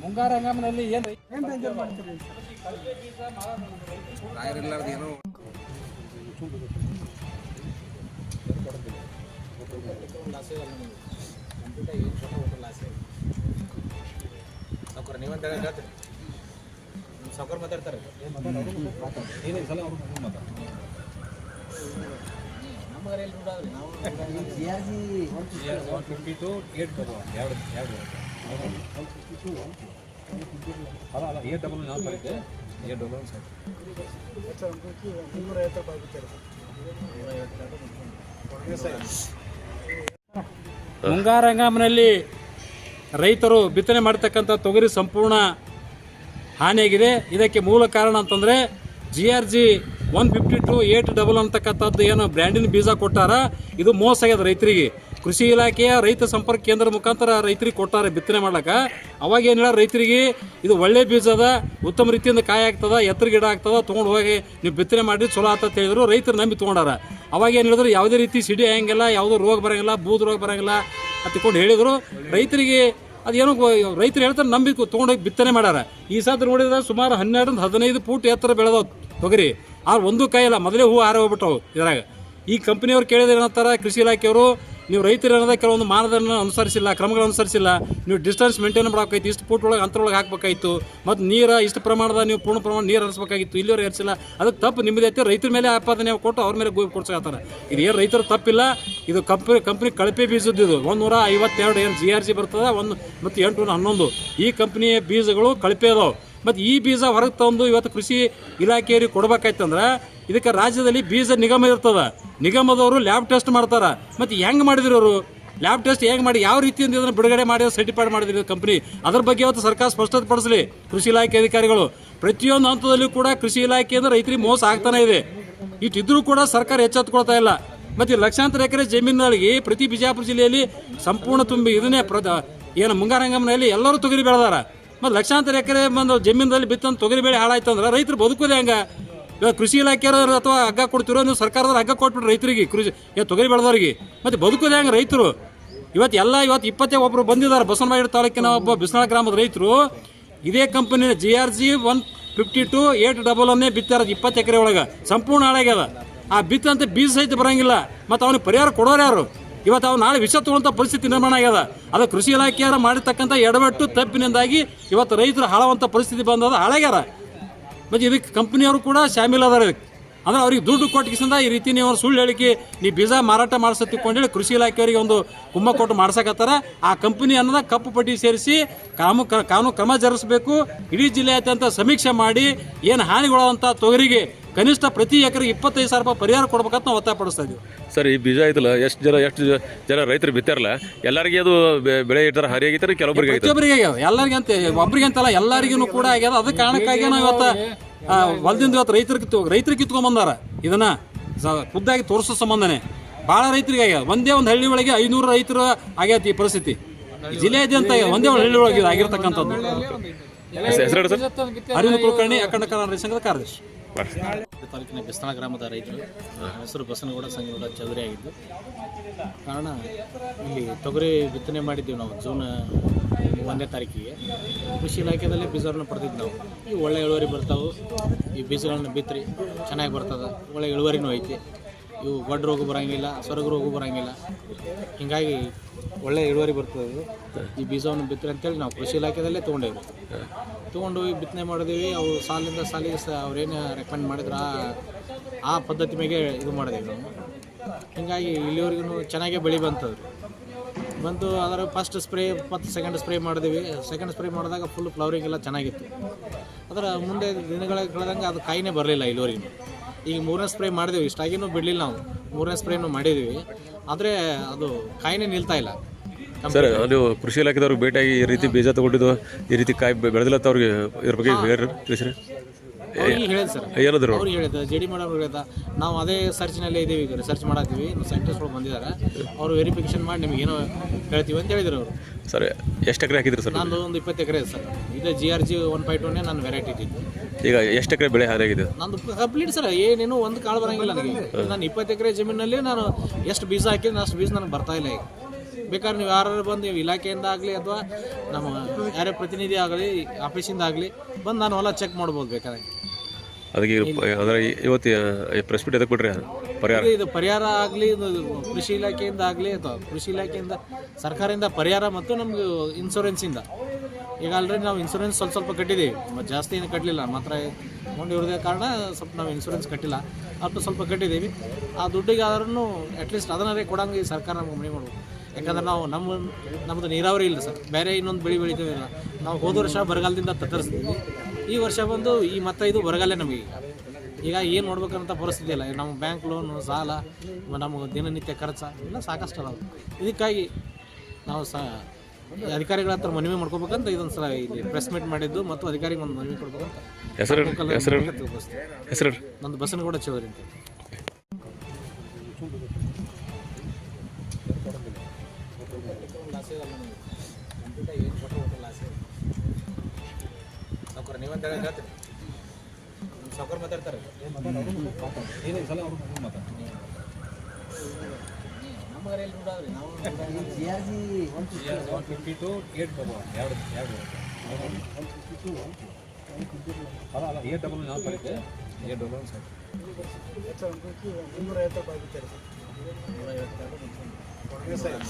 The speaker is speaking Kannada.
ಮುಂಗಾರು ಹಂಗಾಮಿನಲ್ಲಿ ಏನು ಏನು ಡೇಂಜರ್ ಮಾಡ್ತೀರಿ ಸಾವ್ಕಾರ ನೀವಂತ ಹೇಳ್ತೀರಿ ಸೌಕರ್ ಮಾತಾಡ್ತಾರೆ. ಏನು ಸಲ ಅವ್ರು ಮಾತಾಡ್ತಾರೆ. ಅಲ್ಲ ಅಲ್ಲ ಏರ್ ಡಬಲ್ ನಾವು ಬರುತ್ತೆ ಏರ್ ಡಬಲ್ ಸರ್ ಮುಂಗಾರು ಹಂಗಾಮಿನಲ್ಲಿ ರೈತರು ಬಿತ್ತನೆ ಮಾಡ್ತಕ್ಕಂಥ ತೊಗರಿ ಸಂಪೂರ್ಣ ಹಾನಿಯಾಗಿದೆ. ಇದಕ್ಕೆ ಮೂಲ ಕಾರಣ ಅಂತಂದರೆ G R G one fifty two eight double ಅಂತಕ್ಕಂಥದ್ದು ಏನು ಬ್ರ್ಯಾಂಡಿನ ಬೀಜ ಕೊಟ್ಟಾರ, ಇದು ಮೋಸ ಆಗ್ಯದ ರೈತರಿಗೆ. ಕೃಷಿ ಇಲಾಖೆಯ ರೈತ ಸಂಪರ್ಕ ಕೇಂದ್ರ ಮುಖಾಂತರ ರೈತರಿಗೆ ಕೊಟ್ಟಾರೆ ಬಿತ್ತನೆ ಮಾಡ್ಲಿಕ್ಕೆ ಅವಾಗ ಏನು ಹೇಳ ರೈತರಿಗೆ, ಇದು ಒಳ್ಳೆ ಬೀಜ ಅದ, ಉತ್ತಮ ರೀತಿಯಿಂದ ಕಾಯಿ ಆಗ್ತದ, ಎತ್ತರ ಗಿಡ ಆಗ್ತದ, ತೊಗೊಂಡು ಹೋಗಿ ನೀವು ಬಿತ್ತನೆ ಮಾಡಿ ಚಲೋ ಅಂತ ಹೇಳಿದ್ರು, ರೈತರು ನಂಬಿ ತೊಗೊಂಡಾರ. ಅವಾಗ ಏನು ಹೇಳಿದ್ರು, ಯಾವುದೇ ರೀತಿ ಸಿಡಿ ಆಗಂಗಿಲ್ಲ, ಯಾವುದೋ ರೋಗ ಬರೋಂಗಿಲ್ಲ ಬೂದ್ ರೋಗ ಬರೋಂಗಿಲ್ಲ ಅತ್ಕೊಂಡು ಹೇಳಿದ್ರು. ರೈತರಿಗೆ ಅದೇನೋ ರೈತರು ಹೇಳ್ತಾರೆ, ನಂಬಿಕೆ ತೊಗೊಂಡೋಗಿ ಬಿತ್ತನೆ ಮಾಡ್ಯಾರ. ಈ ಸಾತ್ರ ನೋಡಿದ್ರೆ ಸುಮಾರು ಹನ್ನೆರಡರಿಂದ ಹದಿನೈದು ಫೂಟ್ ಎತ್ತರ ಬೆಳೆದವು. ತೊಗರಿ ಆ ಒಂದು ಕಾಯಿಲ್ಲ ಮೊದಲೇ ಹೂ ಹಾರ ಹೋಗ್ಬಿಟ್ಟವು ಇದ್ರಾಗ. ಈ ಕಂಪ್ನಿಯವ್ರು ಕೇಳಿದ್ರೆ ಏನಂತಾರೆ ಕೃಷಿ ಇಲಾಖೆಯವರು, ನೀವು ರೈತರು ಏನದ ಕೆಲವೊಂದು ಮಾನದಂಡ ಅನುಸರಿಸಿಲ್ಲ ಕ್ರಮಗಳು ಅನುಸರಿಸಿಲ್ಲ. ನೀವು ಡಿಸ್ಟೆನ್ಸ್ ಮೇಂಟೈನ್ ಮಾಡಬೇಕಾಯ್ತು, ಇಷ್ಟು ಫೂಟ್ ಒಳಗೆ, ಅಂತರೊಳಗೆ ಹಾಕಬೇಕಾಯ್ತು. ಮತ್ತು ನೀರು, ಇಷ್ಟು ಪ್ರಮಾಣದ ನೀವು ಪೂರ್ಣ ಪ್ರಮಾಣ ನೀರು ಹರಿಸಬೇಕಾಗಿತ್ತು, ಇಲ್ಲಿವರೆಗೆ ಹರಿಸಿಲ್ಲ. ಅದಕ್ಕೆ ತಪ್ಪು ನಿಮ್ಮದೇ ಐತೆ, ರೈತರ ಮೇಲೆ ಆಪಾದನೆ ಕೊಟ್ಟು ಅವ್ರ ಮೇಲೆ ಗೋಬಿ ಕೊಡ್ಸಕತ್ತಾರೆ. ಇದು ಏನು ರೈತರು ತಪ್ಪಿಲ್ಲ, ಇದು ಕಂಪ್ನಿ ಕಂಪ್ನಿ ಕಳಪೆ ಬೀಜದ್ದು ಇದು. ಒಂದು ನೂರ ಐವತ್ತೆರಡು ಏನು ಜಿ ಆರ್ ಸಿ ಬರ್ತದೆ, ಒಂದು, ಮತ್ತು ಎಂಟು ಹನ್ನೊಂದು. ಈ ಕಂಪ್ನಿಯ ಬೀಜಗಳು ಕಳಪೆ ಅದಾವೆ. ಮತ್ತು ಈ ಬೀಜ ಹೊರಗೆ ತಂದು ಇವತ್ತು ಕೃಷಿ ಇಲಾಖೆಯವ್ರಿಗೆ ಕೊಡ್ಬೇಕಾಯ್ತಂದ್ರೆ ಇದಕ್ಕೆ ರಾಜ್ಯದಲ್ಲಿ ಬೀಜ ನಿಗಮ ಇರ್ತದೆ. ನಿಗಮದವರು ಲ್ಯಾಬ್ ಟೆಸ್ಟ್ ಮಾಡ್ತಾರೆ. ಮತ್ತು ಹೆಂಗೆ ಮಾಡಿದ್ರು ಅವರು? ಲ್ಯಾಬ್ ಟೆಸ್ಟ್ ಹೆಂಗೆ ಮಾಡಿ ಯಾವ ರೀತಿಯಿಂದ ಇದನ್ನು ಬಿಡುಗಡೆ ಮಾಡಿ ಸರ್ಟಿಫೈಡ್ ಮಾಡಿದ್ರು ಕಂಪ್ನಿ ಅದ್ರ ಬಗ್ಗೆ ಇವತ್ತು ಸರ್ಕಾರ ಸ್ಪಷ್ಟತೆ ಪಡಿಸಲಿ ಕೃಷಿ ಇಲಾಖೆ ಅಧಿಕಾರಿಗಳು. ಪ್ರತಿಯೊಂದು ಹಂತದಲ್ಲೂ ಕೂಡ ಕೃಷಿ ಇಲಾಖೆಯಿಂದ ರೈತರಿಗೆ ಮೋಸ ಆಗ್ತಾನೆ ಇದೆ. ಇಟ್ಟಿದ್ರೂ ಕೂಡ ಸರ್ಕಾರ ಎಚ್ಚೆತ್ತುಕೊಳ್ತಾ ಇಲ್ಲ. ಮತ್ತು ಲಕ್ಷಾಂತರ ಎಕರೆ ಜಮೀನುಗಳಿಗೆ ಪ್ರತಿ ಬಿಜಾಪುರ ಜಿಲ್ಲೆಯಲ್ಲಿ ಸಂಪೂರ್ಣ ತುಂಬಿ ಇದನ್ನೇ ಪ್ರದ ಏನು ಮುಂಗಾರಂಗಮನೆಯಲ್ಲಿ ಎಲ್ಲರೂ ತೊಗರಿ ಬೆಳೆದಾರ. ಮತ್ತು ಲಕ್ಷಾಂತರ ಎಕರೆ ಬಂದು ಜಮೀನಲ್ಲಿ ಬಿತ್ತಂದು ತೊಗರಿ ಬೆಳೆ ಹಾಳಾಯ್ತು ಅಂದ್ರೆ ರೈತರು ಬದುಕೋದೇ ಹಂಗ. ಇವಾಗ ಕೃಷಿ ಇಲಾಖೆಯವರು ಅಥವಾ ಹಗ್ಗ ಕೊಡ್ತಿರೋ ನೀವು ಸರ್ಕಾರದವ್ರು ಹಗ್ಗ ಕೊಟ್ಬಿಟ್ಟು ರೈತರಿಗೆ ಕೃಷಿ ತೊಗರಿ ಬೆಳೆದವ್ರಿಗೆ. ಮತ್ತು ಬದುಕೋದೇ ಹಂಗೆ ರೈತರು. ಇವತ್ತು ಎಲ್ಲ, ಇವತ್ತು ಇಪ್ಪತ್ತೇ ಒಬ್ಬರು ಬಂದಿದ್ದಾರೆ. ಬಸವನಬಾಯಿ ತಾಲೂಕಿನ ಒಬ್ಬ ಬಿಸ್ನಾಳ ಗ್ರಾಮದ ರೈತರು. ಇದೇ company G R G one fifty two eight double ಒನ್ನೇ ಬಿತ್ತಾರ ಇಪ್ಪತ್ತು ಎಕರೆ ಒಳಗೆ. ಸಂಪೂರ್ಣ ಹಾಳಾಗ್ಯದ. ಆ ಬಿತ್ತಂತೆ ಬೀಜ ಸಹಿತ ಬರಂಗಿಲ್ಲ. ಮತ್ತು ಅವನಿಗೆ ಪರಿಹಾರ ಕೊಡೋರು ಯಾರು? ಇವತ್ತು ಅವ್ರು ನಾಳೆ ವಿಷ ತಗೊಳ್ಳಂಥ ಪರಿಸ್ಥಿತಿ ನಿರ್ಮಾಣ ಆಗ್ಯದ. ಅದು ಕೃಷಿ ಇಲಾಖೆಯವರು ಮಾಡಿರ್ತಕ್ಕಂಥ ಎಡವಟ್ಟು ತಪ್ಪಿನಿಂದಾಗಿ ಇವತ್ತು ರೈತರು ಹಾಳುವಂಥ ಪರಿಸ್ಥಿತಿ ಬಂದದ. ಹಾಳಾಗ್ಯಾರ. ಮತ್ತು ಇದಕ್ಕೆ ಕಂಪ್ನಿಯವರು ಕೂಡ ಶಾಮಿಲ್ ಅದಾರ ಇದಕ್ಕೆ. ಅಂದ್ರೆ ಅವ್ರಿಗೆ ದುಡ್ಡು ಕೊಟ್ಟಿಸಿಂದ ಈ ರೀತಿ ನೀವು ಸುಳ್ಳು ಹೇಳಿಕೆ ನೀ ಬೀಜ ಮಾರಾಟ ಮಾಡಿಸ ತಿಳ್ಕೊಂಡೇಳಿ ಕೃಷಿ ಇಲಾಖೆಯವರಿಗೆ ಒಂದು ಕುಮ್ಮ ಕೊಟ್ಟು ಮಾಡ್ಸಕತ್ತಾರ. ಆ ಕಂಪನಿ ಅನ್ನೋದ ಕಪ್ಪು ಪಟ್ಟಿ ಸೇರಿಸಿ ಕಾಮು ಕಾನೂನು ಕ್ರಮ ಜರುಗಿಸಬೇಕು. ಇಡೀ ಜಿಲ್ಲೆಯಾದ್ಯಂತ ಸಮೀಕ್ಷೆ ಮಾಡಿ ಏನು ಹಾನಿಗೊಳ್ಳುವಂಥ ತೊಗರಿಗೆ ಕನಿಷ್ಠ ಪ್ರತಿ ಎಕರೆಗೆ ಇಪ್ಪತ್ತೈದು ಸಾವಿರ ರೂಪಾಯಿ ಪರಿಹಾರ ಕೊಡ್ಬೇಕಂತ ನಾವು ಒತ್ತಾಯಪಡಿಸ್ತಾ ಇದ್ದೀವಿ ಸರ್ ಈ ಬೀಜ ಐತಲ್ಲ ಎಷ್ಟು ಜನ ಎಷ್ಟು ಜನ ರೈತರು ಬಿತ್ತಾರಲ್ಲ ಎಲ್ಲರಿಗೆ ಅದು ಬೆಳೆ ಇಟ್ಟರೆ ಹರಿ ಆಗೈತಾರೆ ಕೆಲವೊಬ್ಬರಿಗೆ ಪ್ರತಿಯೊಬ್ಬರಿಗೆ ಎಲ್ಲರಿಗೆ ಅಂತ ಒಬ್ಬರಿಗೆ ಅಂತಲ್ಲ ಎಲ್ಲರಿಗೂ ಕೂಡ ಆಗ್ಯದ. ಅದ ಕಾರಣಕ್ಕಾಗಿ ನಾವು ಇವತ್ತು ಹೊಲದಿಂದ ಇವತ್ತು ರೈತರು ಕಿತ್ತು ರೈತರು ಕಿತ್ಕೊಂಡ್ ಇದನ್ನ ಸ- ಖುದ್ದಾಗಿ ತೋರಿಸೋ ಸಂಬಂಧನೇ. ಭಾಳ ರೈತರಿಗೆ ಆಗ್ಯದ ಒಂದೇ ಒಂದು ಹಳ್ಳಿ ಒಳಗೆ ಐನೂರು ರೈತರು ಆಗ್ಯಾತಿ ಈ ಪರಿಸ್ಥಿತಿ. ಜಿಲ್ಲೆಯಾದ್ಯಂತ ಆಗ್ಯಾವ. ಒಂದೇ ಒಂದು ಹಳ್ಳಿ ಒಳಗೆ ಆಗಿರ್ತಕ್ಕಂಥದ್ದು. ಅರಿವು ಅರವಿಂದ ಕುಲಕರ್ಣಿ ಅಖಂಡ ಕನ್ನಡ ಸಂಘದ ಕಾರ್ಯದರ್ಶಿ. ತಾಲೂಕಿನ ಬಿಸ್ತನ ಗ್ರಾಮದ ರೈತರು. ಹೆಸರು ಬಸನಗೌಡ ಸಂಗೌಡ ಚೌಧರಿ ಆಗಿದ್ದು. ಕಾರಣ ಇಲ್ಲಿ ತೊಗರಿ ಬಿತ್ತನೆ ಮಾಡಿದ್ದೀವಿ ನಾವು ಜೂನ್ ಒಂದನೇ ತಾರೀಕಿಗೆ. ಕೃಷಿ ಇಲಾಖೆದಲ್ಲಿ ಬೀಜವನ್ನು ಪಡೆದಿದ್ದು ನಾವು. ಈ ಒಳ್ಳೆ ಇಳುವರಿ ಬರ್ತಾವೆ. ಈ ಬೀಜಗಳನ್ನ ಬಿತ್ತರಿ ಚೆನ್ನಾಗಿ ಬರ್ತದೆ. ಒಳ್ಳೆ ಇಳುವರಿನೂ ಐತಿ. ಇವು ಗೊಡ್ಡ ರೋಗ ಬರೋಂಗಿಲ್ಲ, ಸೊರಗ ರೋಗ ಬರೋಂಗಿಲ್ಲ. ಹೀಗಾಗಿ ಒಳ್ಳೆ ಇಳುವರಿ ಬರ್ತದೆ ಇದು. ಈ ಬೀಜವನ್ನು ಬಿತ್ತರಿ ಅಂತೇಳಿ ನಾವು ಕೃಷಿ ಇಲಾಖೆದಲ್ಲೇ ತೊಗೊಂಡೇವೆ. ತೊಗೊಂಡು ಹೋಗಿ ಬಿತ್ತನೆ ಮಾಡಿದೀವಿ. ಅವು ಸಾಲಿಂದ ಸಾಲಿಗೆ ಸ ಅವ್ರೇನು ರೆಕಮೆಂಡ್ ಮಾಡಿದ್ರು, ಆ ಆ ಪದ್ಧತಿ ಮೇಲೆ ಇದು ಮಾಡಿದೀವಿ ನಾವು. ಹೀಗಾಗಿ ಇಲ್ಲಿವರೆಗೂ ಚೆನ್ನಾಗೇ ಬೆಳಿ ಬಂತದ್ರಿ. ಬಂತು ಅದರ ಫಸ್ಟ್ ಸ್ಪ್ರೇ ಮತ್ತು ಸೆಕೆಂಡ್ ಸ್ಪ್ರೇ ಮಾಡಿದ್ವಿ. ಸೆಕೆಂಡ್ ಸ್ಪ್ರೇ ಮಾಡಿದಾಗ ಫುಲ್ ಫ್ಲವರಿಂಗ್ ಎಲ್ಲ ಚೆನ್ನಾಗಿತ್ತು. ಅದರ ಮುಂದೆ ದಿನಗಳ ಕಳೆದಂಗೆ ಅದು ಕಾಯಿನೇ ಬರಲಿಲ್ಲ ಇಲ್ಲಿವರೆಗೂ ಈಗ ಮೂರನೇ ಸ್ಪ್ರೇ ಮಾಡಿದ್ವಿ. ಇಷ್ಟಾಗಿನೂ ಬಿಡಲಿಲ್ಲ ನಾವು. ಮೂರನೇ ಸ್ಪ್ರೇನು ಮಾಡಿದ್ದೀವಿ ಆದರೆ ಅದು ಕಾಯಿನೇ ನಿಲ್ತಾ ಇಲ್ಲ. ಸರ್ ನೀವು ಕೃಷಿ ಇಲಾಖೆದವ್ರಿಗೆ ಭೇಟಿಯಾಗಿ ಈ ರೀತಿ ಬೀಜ ತಗೊಂಡಿದ್ದು ಈ ರೀತಿ ಕಾಯಿ ಬೆಳೆದಿಲ್ಲ ಅವ್ರಿಗೆ ಇದ್ರ ಬಗ್ಗೆ ತಿಳಿಸ್ರಿ. ಅವ್ರಿಗೆ ಹೇಳಿದ್ ಸರ್. ಹೇಳಿದ್ರು ಅವ್ರಿಗೆ ಹೇಳಿದ ಜೆ ಡಿ ಮೇಡಮ್ ಹೇಳಿದ ನಾವು ಅದೇ ಸರ್ಚ್ನಲ್ಲೇ ಇದ್ದೀವಿ ಈಗ ರಿಸರ್ಚ್ ಮಾಡತ್ತೀವಿ ಸೈಂಟಿಸ್ಟ್ಗಳು ಬಂದಿದ್ದಾರೆ. ಅವರು ವೆರಿಫಿಕೇಶನ್ ಮಾಡಿ ನಿಮ್ಗೆ ಏನೋ ಹೇಳ್ತೀವಿ ಅಂತ ಹೇಳಿದ್ರು ಅವರು. ಸರ್ ಎಷ್ಟು ಎಕರೆ ಹಾಕಿದ್ರು ಸರ್? ನಂದು ಒಂದು ಇಪ್ಪತ್ತು ಎಕರೆ ಇದೆ ಸರ್. ಇದು G R G one five ಟೂನೇ ನಾನು ವೆರೈಟಿ ಇಟ್ಟಿದ್ದು ಈಗ ಎಷ್ಟು ಎಕರೆ ಬೆಳೆ ಹಾನಿಯಾಗಿದೆ ನಂದು ಕಂಪ್ಲೀಟ್ ಸರ್ ಏನೇನು ಒಂದು ಕಾಳು ಬರಂಗಿಲ್ಲ ನನಗೆ. ನಾನು ಇಪ್ಪತ್ತು ಎಕರೆ ಜಮೀನಲ್ಲಿ ನಾನು ಎಷ್ಟು ಬೀಜ ಹಾಕಿದ್ರೆ ಅಷ್ಟು ಬೀಜ ನನಗೆ ಬರ್ತಾ ಇಲ್ಲ ಈಗ. ಬೇಕಾದ್ರೆ ನೀವು ಯಾರು ಬಂದು ನೀವು ಇಲಾಖೆಯಿಂದ ಆಗಲಿ ಅಥವಾ ನಮ್ಮ ಯಾರೇ ಪ್ರತಿನಿಧಿ ಆಗಲಿ ಆಫೀಸಿಂದ ಆಗಲಿ ಬಂದು ನಾನು ಹೊಲ ಚೆಕ್ ಮಾಡ್ಬೋದು ಬೇಕಾದ್ರೆ. ಅದಕ್ಕೆ ಅದರ ಇವತ್ತು ಪ್ರೆಸ್ ಮೀಟ್ ಎದಕ್ಕೆ ಬಿಡ್ರಿ ಪರಿಹಾರ. ಇದು ಪರಿಹಾರ ಆಗಲಿ ಕೃಷಿ ಇಲಾಖೆಯಿಂದ ಆಗಲಿ, ಅಥವಾ ಕೃಷಿ ಇಲಾಖೆಯಿಂದ ಸರ್ಕಾರದಿಂದ ಪರಿಹಾರ ಮತ್ತು ನಮ್ಗೆ ಇನ್ಶೂರೆನ್ಸಿಂದ ಈಗ ಆಲ್ರೆಡಿ ನಾವು ಇನ್ಶೂರೆನ್ಸ್ ಸ್ವಲ್ಪ ಸ್ವಲ್ಪ ಕಟ್ಟಿದ್ದೀವಿ ಮತ್ತು ಜಾಸ್ತಿ ಏನು ಕಟ್ಟಲಿಲ್ಲ ಮಾತ್ರ ಮುಂದೆ ಇರೋದೇ ಕಾರಣ ಸ್ವಲ್ಪ ನಾವು ಇನ್ಶೂರೆನ್ಸ್ ಕಟ್ಟಿಲ್ಲ. ಅಷ್ಟು ಸ್ವಲ್ಪ ಕಟ್ಟಿದ್ದೀವಿ ಆ ದುಡ್ಡಿಗೆ ಆದ್ರೂ ಅಟ್ಲೀಸ್ಟ್ ಅದನ್ನೇ ಕೊಡಂಗೆ ಸರ್ಕಾರ ನಮ್ಗೆ ಮನೆ ಮಾಡ್ಬೋದು ಯಾಕಂದ್ರೆ ನಾವು ನಮ್ಮ, ನಮ್ಮದು ನೀರಾವರಿ ಇಲ್ಲ ಸರ್. ಬೇರೆ ಇನ್ನೊಂದು ಬೆಳೆ ಬೆಳಿತೀವಿ ನಾವು ಹೋದ ವರ್ಷ ಬರಗಾಲದಿಂದ ತತ್ತರಿಸ್ತೀವಿ ಈ ವರ್ಷ ಬಂದು ಈ ಮತ್ತೆ ಇದು ಬರಗಾಲ ನಮಗೆ. ಈಗ ಏನು ನೋಡ್ಬೇಕಂತ ಪರಿಸ್ಥಿತಿ ಇಲ್ಲ. ನಮ್ಮ ಬ್ಯಾಂಕ್ ಲೋನು ಸಾಲ ನಮ್ಮ ದಿನನಿತ್ಯ ಖರ್ಚು ಎಲ್ಲ ಸಾಕಷ್ಟು ಅದಾವೆ. ಇದಕ್ಕಾಗಿ ನಾವು ಸ ಅಧಿಕಾರಿಗಳ ಹತ್ರ ಮನವಿ ಮಾಡ್ಕೋಬೇಕಂತ ಇದೊಂದು ಸಲ ಇಲ್ಲಿ ಪ್ರೆಸ್ ಮೀಟ್ ಮಾಡಿದ್ದು ಮತ್ತು ಅಧಿಕಾರಿಗೆ ಒಂದು ಮನವಿ ಕೊಡ್ಬೇಕಂತ ನಂದು ಬಸನಗೌಡ ಚೌಧರಿ ಅಂತ. ಹೇಳ್ತೀರಿ ಸಾವ್ಕಾರ ಮಾತಾಡ್ತಾರೆ. ಒನ್ ಟು ಏಟ್ ಡಬಲ್ ಎರಡು ಎರಡು. ಅಲ್ಲ ಏಟ್ ಡಬಲ್ ನಾವು ಬರುತ್ತೆ ಏಟ್ ಡಬಲ್ ಸರ್ ಮುನ್ನೂರ ಐವತ್ತು ರೂಪಾಯಿ ಆಗುತ್ತೆ. ಸರ್.